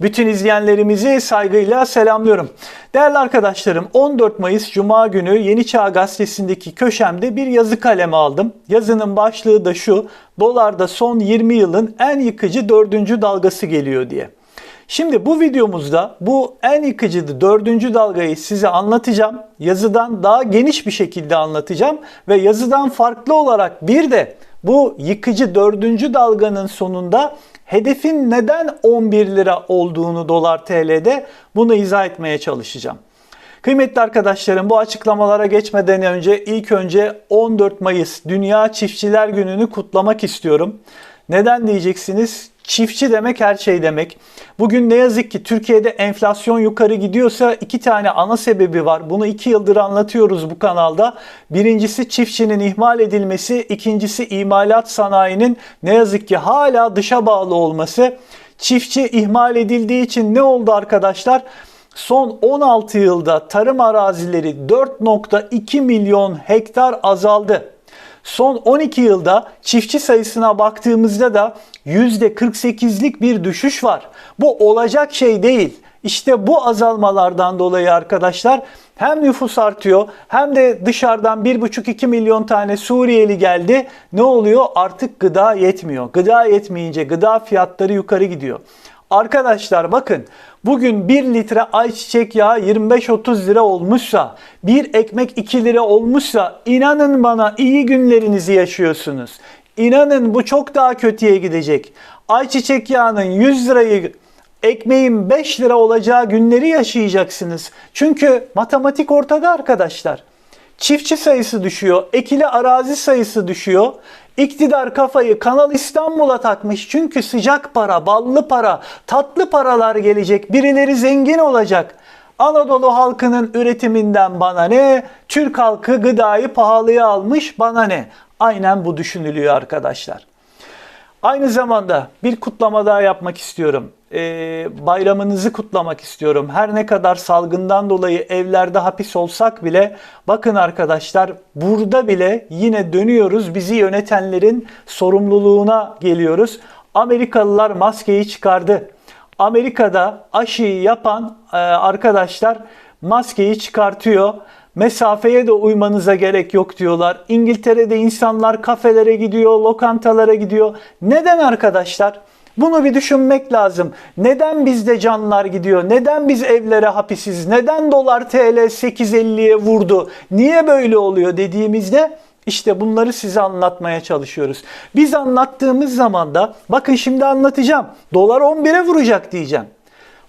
Bütün izleyenlerimizi saygıyla selamlıyorum. Değerli arkadaşlarım 14 Mayıs Cuma günü Yeni Çağ Gazetesi'ndeki köşemde bir yazı kaleme aldım. Yazının başlığı da şu, dolarda son 20 yılın en yıkıcı dördüncü dalgası geliyor diye. Şimdi bu videomuzda bu en yıkıcı dördüncü dalgayı size anlatacağım. Yazıdan daha geniş bir şekilde anlatacağım ve yazıdan farklı olarak bir de bu yıkıcı dördüncü dalganın sonunda hedefin neden 11 lira olduğunu dolar TL'de bunu izah etmeye çalışacağım. Kıymetli arkadaşlarım bu açıklamalara geçmeden önce ilk önce 14 Mayıs Dünya Çiftçiler Günü'nü kutlamak istiyorum. Neden diyeceksiniz? Çiftçi demek her şey demek. Bugün ne yazık ki Türkiye'de enflasyon yukarı gidiyorsa iki tane ana sebebi var. Bunu iki yıldır anlatıyoruz bu kanalda. Birincisi çiftçinin ihmal edilmesi, ikincisi imalat sanayinin ne yazık ki hala dışa bağlı olması. Çiftçi ihmal edildiği için ne oldu arkadaşlar? Son 16 yılda tarım arazileri 4.2 milyon hektar azaldı. Son 12 yılda çiftçi sayısına baktığımızda da %48'lik bir düşüş var. Bu olacak şey değil. İşte bu azalmalardan dolayı arkadaşlar hem nüfus artıyor hem de dışarıdan 1,5-2 milyon tane Suriyeli geldi. Ne oluyor? Artık gıda yetmiyor. Gıda yetmeyince gıda fiyatları yukarı gidiyor. Arkadaşlar bakın bugün 1 litre ayçiçek yağı 25-30 lira olmuşsa, bir ekmek 2 lira olmuşsa inanın bana iyi günlerinizi yaşıyorsunuz. İnanın bu çok daha kötüye gidecek. Ayçiçek yağının 100 lirayı ekmeğin 5 lira olacağı günleri yaşayacaksınız. Çünkü matematik ortada arkadaşlar. Çiftçi sayısı düşüyor, ekili arazi sayısı düşüyor. İktidar kafayı Kanal İstanbul'a takmış çünkü sıcak para, ballı para, tatlı paralar gelecek. Birileri zengin olacak. Anadolu halkının üretiminden bana ne? Türk halkı gıdayı pahalıya almış bana ne? Aynen bu düşünülüyor arkadaşlar. Aynı zamanda bir kutlama daha yapmak istiyorum. Ee, bayramınızı kutlamak istiyorum. Her ne kadar salgından dolayı evlerde hapis olsak bile bakın arkadaşlar burada bile yine dönüyoruz. Bizi yönetenlerin sorumluluğuna geliyoruz. Amerikalılar maskeyi çıkardı. Amerika'da aşıyı yapan e, arkadaşlar maskeyi çıkartıyor. Mesafeye de uymanıza gerek yok diyorlar. İngiltere'de insanlar kafelere gidiyor, lokantalara gidiyor. Neden arkadaşlar? Bunu bir düşünmek lazım. Neden bizde canlar gidiyor? Neden biz evlere hapisiz? Neden dolar TL 8.50'ye vurdu? Niye böyle oluyor dediğimizde işte bunları size anlatmaya çalışıyoruz. Biz anlattığımız zaman da bakın şimdi anlatacağım. Dolar 11'e vuracak diyeceğim.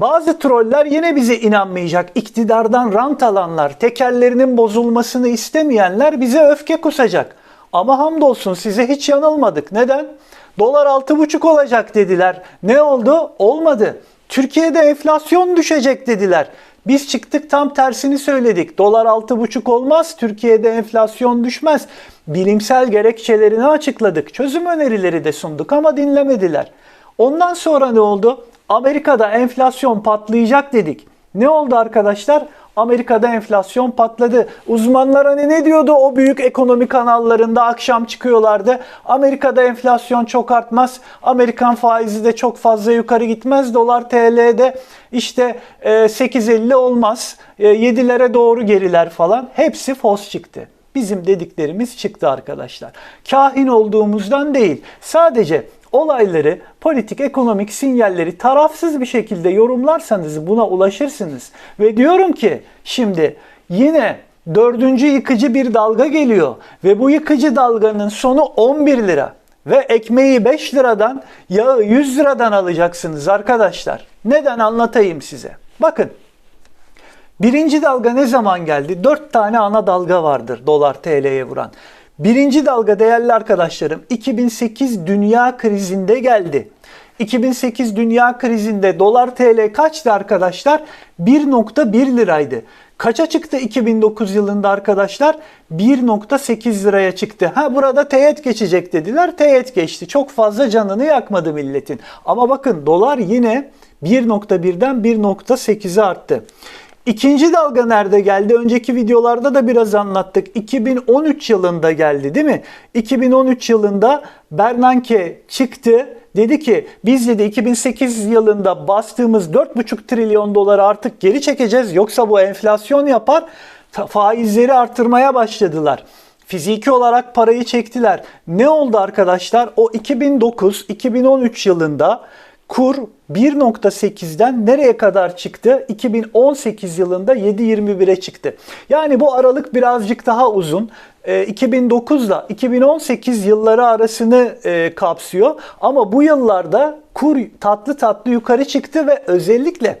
Bazı troller yine bize inanmayacak. İktidardan rant alanlar, tekerlerinin bozulmasını istemeyenler bize öfke kusacak. Ama hamdolsun size hiç yanılmadık. Neden? Dolar 6,5 olacak dediler. Ne oldu? Olmadı. Türkiye'de enflasyon düşecek dediler. Biz çıktık tam tersini söyledik. Dolar 6,5 olmaz, Türkiye'de enflasyon düşmez. Bilimsel gerekçelerini açıkladık. Çözüm önerileri de sunduk ama dinlemediler. Ondan sonra ne oldu? Amerika'da enflasyon patlayacak dedik. Ne oldu arkadaşlar? Amerika'da enflasyon patladı. Uzmanlar hani ne diyordu o büyük ekonomi kanallarında akşam çıkıyorlardı. Amerika'da enflasyon çok artmaz. Amerikan faizi de çok fazla yukarı gitmez. Dolar TL'de işte 8.50 olmaz. 7'lere doğru geriler falan. Hepsi fos çıktı. Bizim dediklerimiz çıktı arkadaşlar. Kahin olduğumuzdan değil. Sadece olayları, politik, ekonomik sinyalleri tarafsız bir şekilde yorumlarsanız buna ulaşırsınız. Ve diyorum ki şimdi yine dördüncü yıkıcı bir dalga geliyor ve bu yıkıcı dalganın sonu 11 lira ve ekmeği 5 liradan, yağı 100 liradan alacaksınız arkadaşlar. Neden anlatayım size. Bakın Birinci dalga ne zaman geldi? Dört tane ana dalga vardır dolar TL'ye vuran. Birinci dalga değerli arkadaşlarım 2008 dünya krizinde geldi. 2008 dünya krizinde dolar TL kaçtı arkadaşlar? 1.1 liraydı. Kaça çıktı 2009 yılında arkadaşlar? 1.8 liraya çıktı. Ha burada teğet geçecek dediler. Teğet geçti. Çok fazla canını yakmadı milletin. Ama bakın dolar yine 1.1'den 1.8'e arttı. İkinci dalga nerede geldi? Önceki videolarda da biraz anlattık. 2013 yılında geldi değil mi? 2013 yılında Bernanke çıktı. Dedi ki biz dedi 2008 yılında bastığımız 4,5 trilyon doları artık geri çekeceğiz. Yoksa bu enflasyon yapar. Faizleri artırmaya başladılar. Fiziki olarak parayı çektiler. Ne oldu arkadaşlar? O 2009-2013 yılında kur 1.8'den nereye kadar çıktı? 2018 yılında 7.21'e çıktı. Yani bu aralık birazcık daha uzun. 2009 ile 2018 yılları arasını e, kapsıyor. Ama bu yıllarda kur tatlı tatlı yukarı çıktı ve özellikle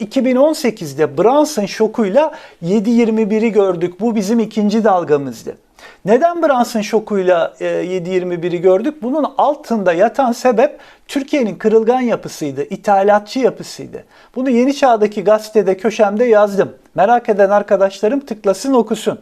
2018'de Brunson şokuyla 7.21'i gördük. Bu bizim ikinci dalgamızdı. Neden Brunson şokuyla 7.21'i e, gördük? Bunun altında yatan sebep Türkiye'nin kırılgan yapısıydı, ithalatçı yapısıydı. Bunu Yeni Çağ'daki gazetede köşemde yazdım. Merak eden arkadaşlarım tıklasın okusun.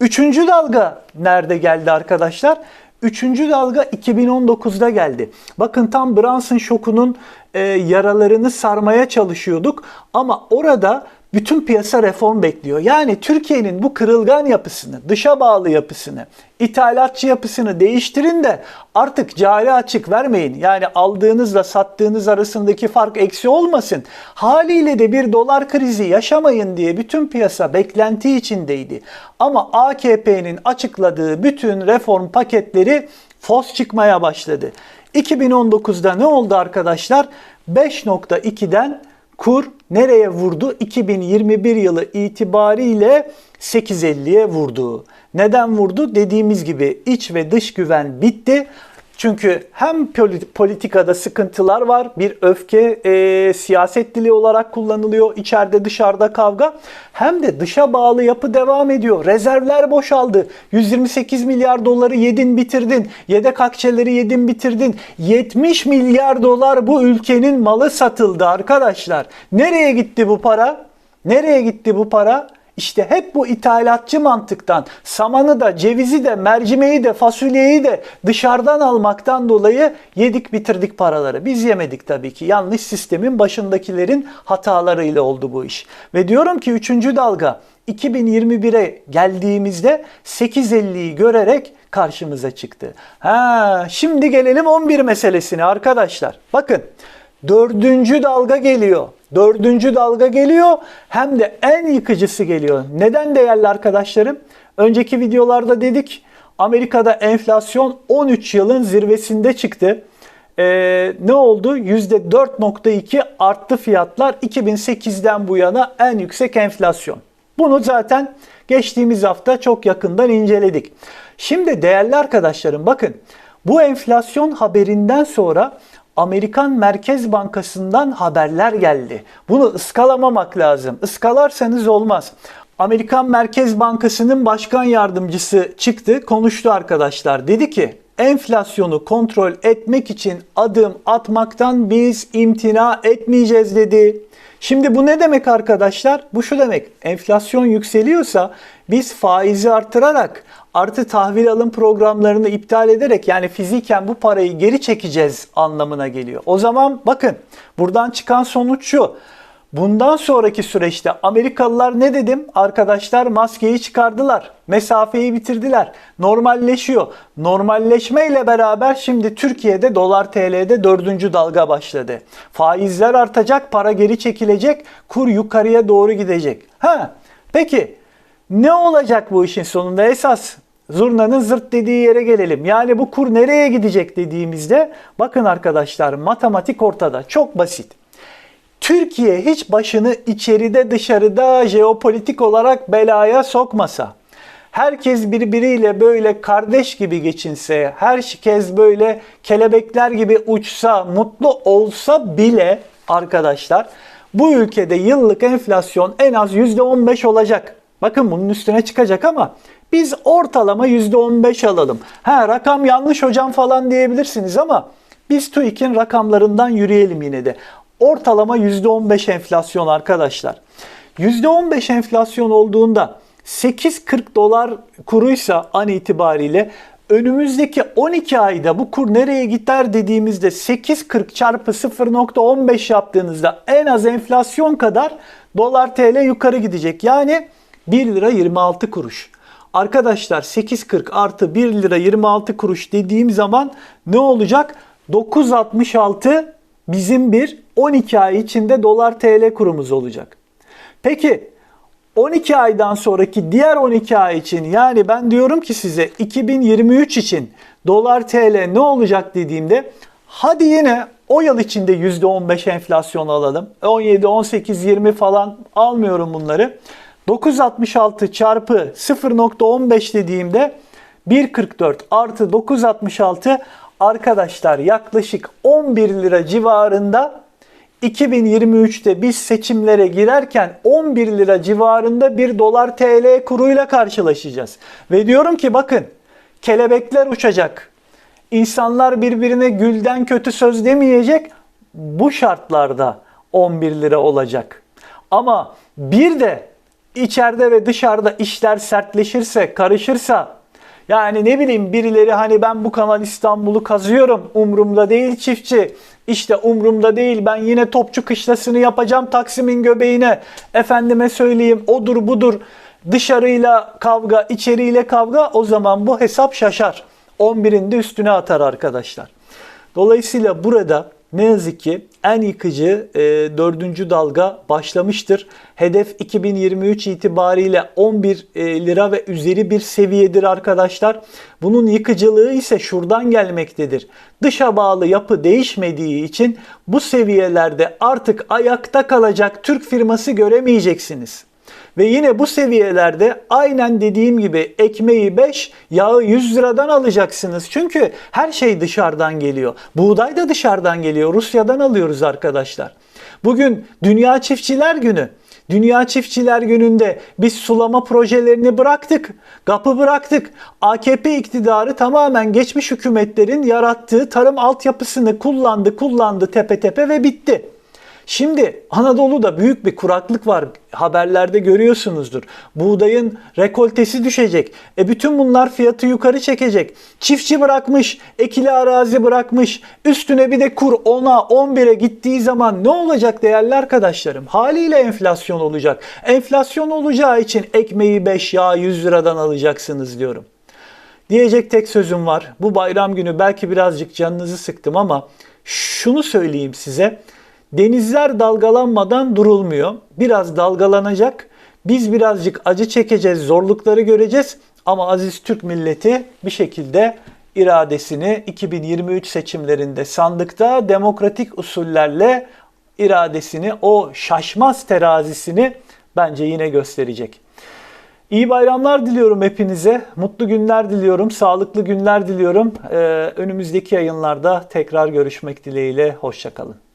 Üçüncü dalga nerede geldi arkadaşlar? Üçüncü dalga 2019'da geldi. Bakın tam Brunson şokunun e, yaralarını sarmaya çalışıyorduk ama orada bütün piyasa reform bekliyor. Yani Türkiye'nin bu kırılgan yapısını, dışa bağlı yapısını, ithalatçı yapısını değiştirin de artık cari açık vermeyin. Yani aldığınızla sattığınız arasındaki fark eksi olmasın. Haliyle de bir dolar krizi yaşamayın diye bütün piyasa beklenti içindeydi. Ama AKP'nin açıkladığı bütün reform paketleri fos çıkmaya başladı. 2019'da ne oldu arkadaşlar? 5.2'den kur nereye vurdu? 2021 yılı itibariyle 8.50'ye vurdu. Neden vurdu? Dediğimiz gibi iç ve dış güven bitti. Çünkü hem politikada sıkıntılar var, bir öfke e, siyaset dili olarak kullanılıyor, içeride dışarıda kavga. Hem de dışa bağlı yapı devam ediyor. Rezervler boşaldı. 128 milyar doları yedin bitirdin. Yedek akçeleri yedin bitirdin. 70 milyar dolar bu ülkenin malı satıldı arkadaşlar. Nereye gitti bu para? Nereye gitti bu para? İşte hep bu ithalatçı mantıktan samanı da cevizi de mercimeği de fasulyeyi de dışarıdan almaktan dolayı yedik bitirdik paraları. Biz yemedik tabii ki. Yanlış sistemin başındakilerin hatalarıyla oldu bu iş. Ve diyorum ki 3. dalga 2021'e geldiğimizde 8.50'yi görerek karşımıza çıktı. Ha, şimdi gelelim 11 meselesine arkadaşlar. Bakın dördüncü dalga geliyor. Dördüncü dalga geliyor hem de en yıkıcısı geliyor. Neden değerli arkadaşlarım? Önceki videolarda dedik Amerika'da enflasyon 13 yılın zirvesinde çıktı. Ee, ne oldu? %4.2 arttı fiyatlar 2008'den bu yana en yüksek enflasyon. Bunu zaten geçtiğimiz hafta çok yakından inceledik. Şimdi değerli arkadaşlarım bakın bu enflasyon haberinden sonra Amerikan Merkez Bankası'ndan haberler geldi. Bunu ıskalamamak lazım. Iskalarsanız olmaz. Amerikan Merkez Bankası'nın başkan yardımcısı çıktı, konuştu arkadaşlar. Dedi ki enflasyonu kontrol etmek için adım atmaktan biz imtina etmeyeceğiz dedi. Şimdi bu ne demek arkadaşlar? Bu şu demek. Enflasyon yükseliyorsa biz faizi artırarak artı tahvil alım programlarını iptal ederek yani fiziken bu parayı geri çekeceğiz anlamına geliyor. O zaman bakın buradan çıkan sonuç şu. Bundan sonraki süreçte Amerikalılar ne dedim? Arkadaşlar maskeyi çıkardılar. Mesafeyi bitirdiler. Normalleşiyor. Normalleşme ile beraber şimdi Türkiye'de dolar TL'de dördüncü dalga başladı. Faizler artacak, para geri çekilecek, kur yukarıya doğru gidecek. Ha, peki ne olacak bu işin sonunda? Esas zurnanın zırt dediği yere gelelim. Yani bu kur nereye gidecek dediğimizde bakın arkadaşlar matematik ortada. Çok basit. Türkiye hiç başını içeride dışarıda jeopolitik olarak belaya sokmasa, herkes birbiriyle böyle kardeş gibi geçinse, herkes böyle kelebekler gibi uçsa, mutlu olsa bile arkadaşlar bu ülkede yıllık enflasyon en az %15 olacak. Bakın bunun üstüne çıkacak ama biz ortalama %15 alalım. Ha rakam yanlış hocam falan diyebilirsiniz ama biz TÜİK'in rakamlarından yürüyelim yine de. Ortalama %15 enflasyon arkadaşlar. %15 enflasyon olduğunda 8.40 dolar kuruysa an itibariyle önümüzdeki 12 ayda bu kur nereye gider dediğimizde 8.40 çarpı 0.15 yaptığınızda en az enflasyon kadar dolar TL yukarı gidecek. Yani 1 lira 26 kuruş. Arkadaşlar 8.40 artı 1 lira 26 kuruş dediğim zaman ne olacak? 9.66 bizim bir 12 ay içinde dolar TL kurumuz olacak. Peki 12 aydan sonraki diğer 12 ay için yani ben diyorum ki size 2023 için dolar TL ne olacak dediğimde hadi yine o yıl içinde %15 enflasyon alalım. 17, 18, 20 falan almıyorum bunları. 966 çarpı 0.15 dediğimde 1.44 artı 9.66 arkadaşlar yaklaşık 11 lira civarında 2023'te biz seçimlere girerken 11 lira civarında bir dolar TL kuruyla karşılaşacağız. Ve diyorum ki bakın kelebekler uçacak. İnsanlar birbirine gülden kötü söz demeyecek. Bu şartlarda 11 lira olacak. Ama bir de içeride ve dışarıda işler sertleşirse, karışırsa yani ne bileyim birileri hani ben bu Kanal İstanbul'u kazıyorum umrumda değil çiftçi. İşte umrumda değil ben yine topçu kışlasını yapacağım Taksim'in göbeğine. Efendime söyleyeyim odur budur dışarıyla kavga içeriyle kavga o zaman bu hesap şaşar. 11'in de üstüne atar arkadaşlar. Dolayısıyla burada ne yazık ki en yıkıcı e, dördüncü dalga başlamıştır. Hedef 2023 itibariyle 11 e, lira ve üzeri bir seviyedir arkadaşlar. Bunun yıkıcılığı ise şuradan gelmektedir. Dışa bağlı yapı değişmediği için bu seviyelerde artık ayakta kalacak Türk firması göremeyeceksiniz. Ve yine bu seviyelerde aynen dediğim gibi ekmeği 5, yağı 100 liradan alacaksınız. Çünkü her şey dışarıdan geliyor. Buğday da dışarıdan geliyor. Rusya'dan alıyoruz arkadaşlar. Bugün Dünya Çiftçiler Günü. Dünya Çiftçiler Günü'nde biz sulama projelerini bıraktık. Kapı bıraktık. AKP iktidarı tamamen geçmiş hükümetlerin yarattığı tarım altyapısını kullandı, kullandı tepe tepe ve bitti. Şimdi Anadolu'da büyük bir kuraklık var. Haberlerde görüyorsunuzdur. Buğdayın rekoltesi düşecek. E bütün bunlar fiyatı yukarı çekecek. Çiftçi bırakmış, ekili arazi bırakmış. Üstüne bir de kur 10'a 11'e gittiği zaman ne olacak değerli arkadaşlarım? Haliyle enflasyon olacak. Enflasyon olacağı için ekmeği 5 yağ 100 liradan alacaksınız diyorum. Diyecek tek sözüm var. Bu bayram günü belki birazcık canınızı sıktım ama şunu söyleyeyim size. Denizler dalgalanmadan durulmuyor. Biraz dalgalanacak. Biz birazcık acı çekeceğiz, zorlukları göreceğiz. Ama aziz Türk milleti bir şekilde iradesini 2023 seçimlerinde sandıkta demokratik usullerle iradesini, o şaşmaz terazisini bence yine gösterecek. İyi bayramlar diliyorum hepinize. Mutlu günler diliyorum. Sağlıklı günler diliyorum. Ee, önümüzdeki yayınlarda tekrar görüşmek dileğiyle. Hoşçakalın.